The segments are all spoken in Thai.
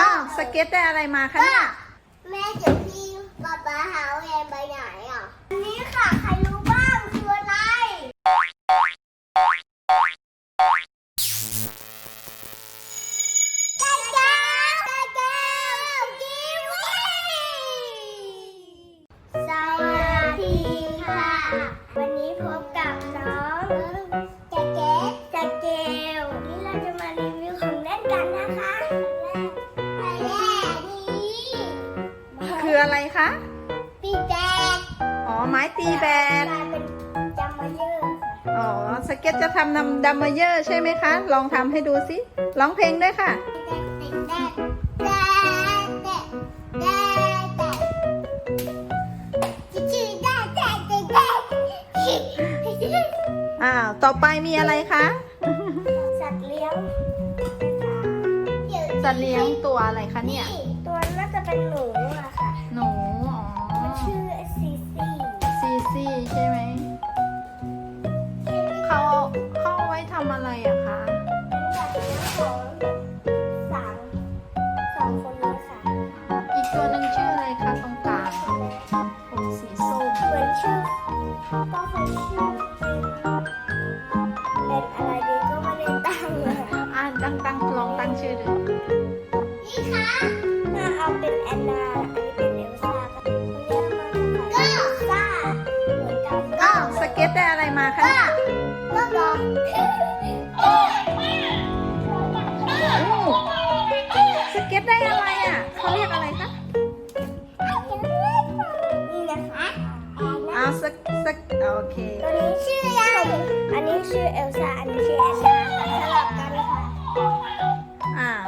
อ้าวสเก็ตได้อะไรมาคะเนี่ย แม่เดี๋ยวพี่ป๊าป๊าหาแวนไปไหนอะอันนี้ค่ะ ใครรู้ อะอ๋อ สเก็ตจะทำนำดัมเมเยอร์ใช่ไหมคะ ลองทำให้ดูสิ ร้องเพลงด้วยค่ะแดงแดงแดงแดงแดงแดงชื่อแดงแดงแดงแดงอ้าว ต่อไปมีอะไรคะ สัตว์เลี้ยงจะเลี้ยงตัวอะไรคะเนี่ย ตัวน่าจะเป็นหนู ก็คือชื่อเป็นอะไรดีก็ไม่ได้ตั้งเลยอ่าตั้งตั้งลองตั้งชื่อดูนี่ค่ะถ้าเอาเป็นแอนนา ชื่อเอลซ่า อันนี้ชื่อแอนนาสลับกันค่ะอ่าว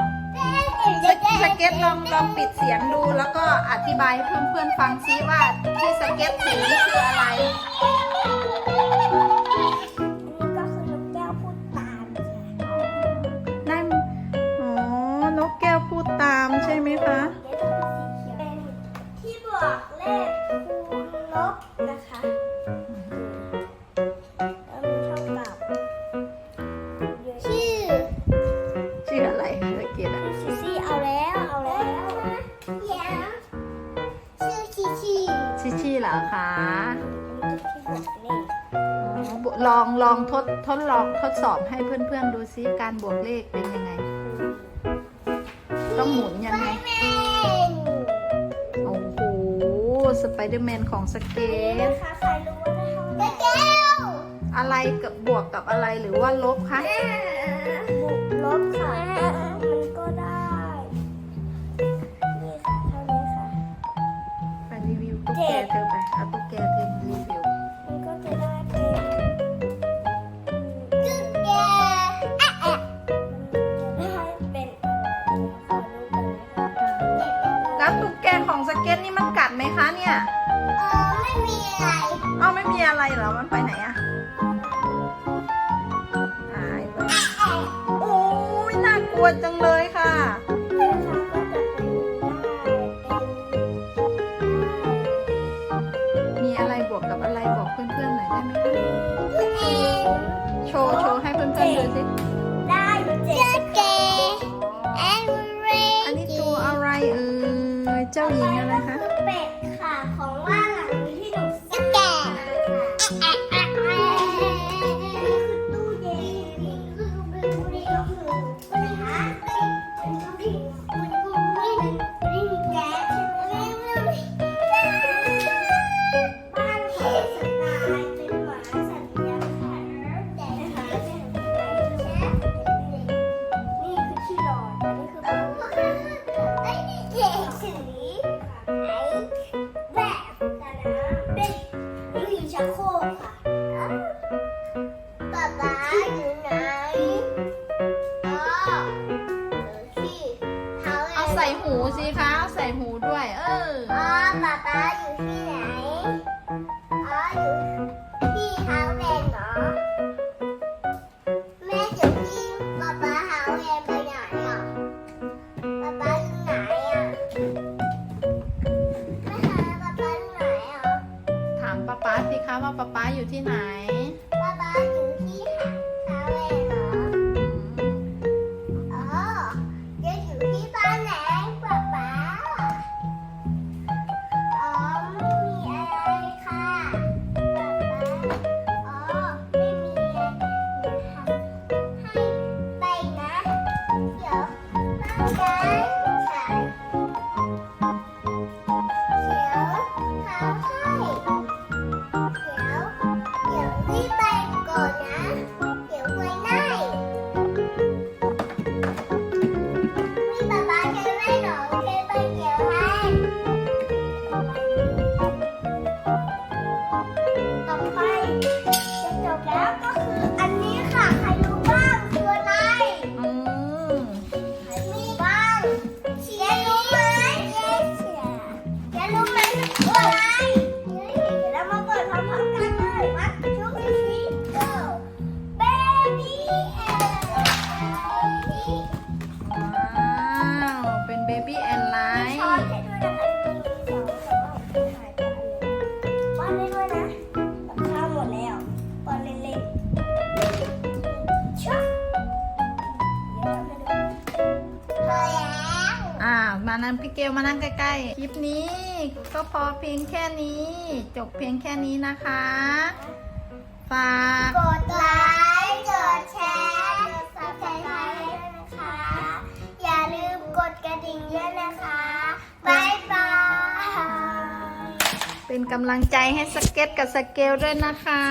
สกสเก็ตลองลองปิดเสียงดูแล้วก็อธิบายให้เพื่อนๆฟังซิว่าที่สเก็ตสีคืออะไร ชิชี่เหรอคะนี่อ๋อลองลองทดทดลองทดสอบให้เพื่อนๆดูซิการบวกเลขเป็นยังไง ต้องหมุนยังไงแม่นโอ้โห สไปเดอร์แมนของสเก็นี่ตนะคะใครรู้ว่าได้เท่าไหร่แก้วอะไรกับบวกกับอะไรหรือว่าลบคะบวกลบค่ะ แกเธอไปเอาตุ๊กแกเธอรีวิวมันก็จะได้เป็นจุดแกะแอะแอะมันจะได้เป็นขอรูปก่อนนะคะแล้วตุ๊กแกของสเก็ตนี่มันกัดไหมคะเนี่ยเออไม่มีอะไรเอ้าไม่มีอะไรเหรอ มันไปไหนอะหายไปโอ้ยน่ากลัวจังเลย หูสิคะ ใส่หูด้วย เออ อ๋อป๊าป๊าอยู่ที่ไหน อ๋ออยู่ที่เฮาแวนเหรอ แม่จะพี่ป๊าป๊าเฮาแวนไปไหนอะป๊าป๊าอยู่ไหนอะแม่หาป๊าป๊าอยู่ไหนอะ ถามป๊าป๊าสิคะว่าป๊าป๊าอยู่ที่ไหนานั่งพี่เกลมานั่งใกล้ๆ คลิปนี้ ก็พอเพียงแค่นี้ จบเพียงแค่นี้นะคะ ฝาก กดไลค์กดแชร์กดซับสไครต์ด้วยนะคะ อย่าลืมกดกระดิ่งด้วยนะคะบายบาย เป็นกำลังใจให้สเก็ตกับสเกลด้วยนะคะ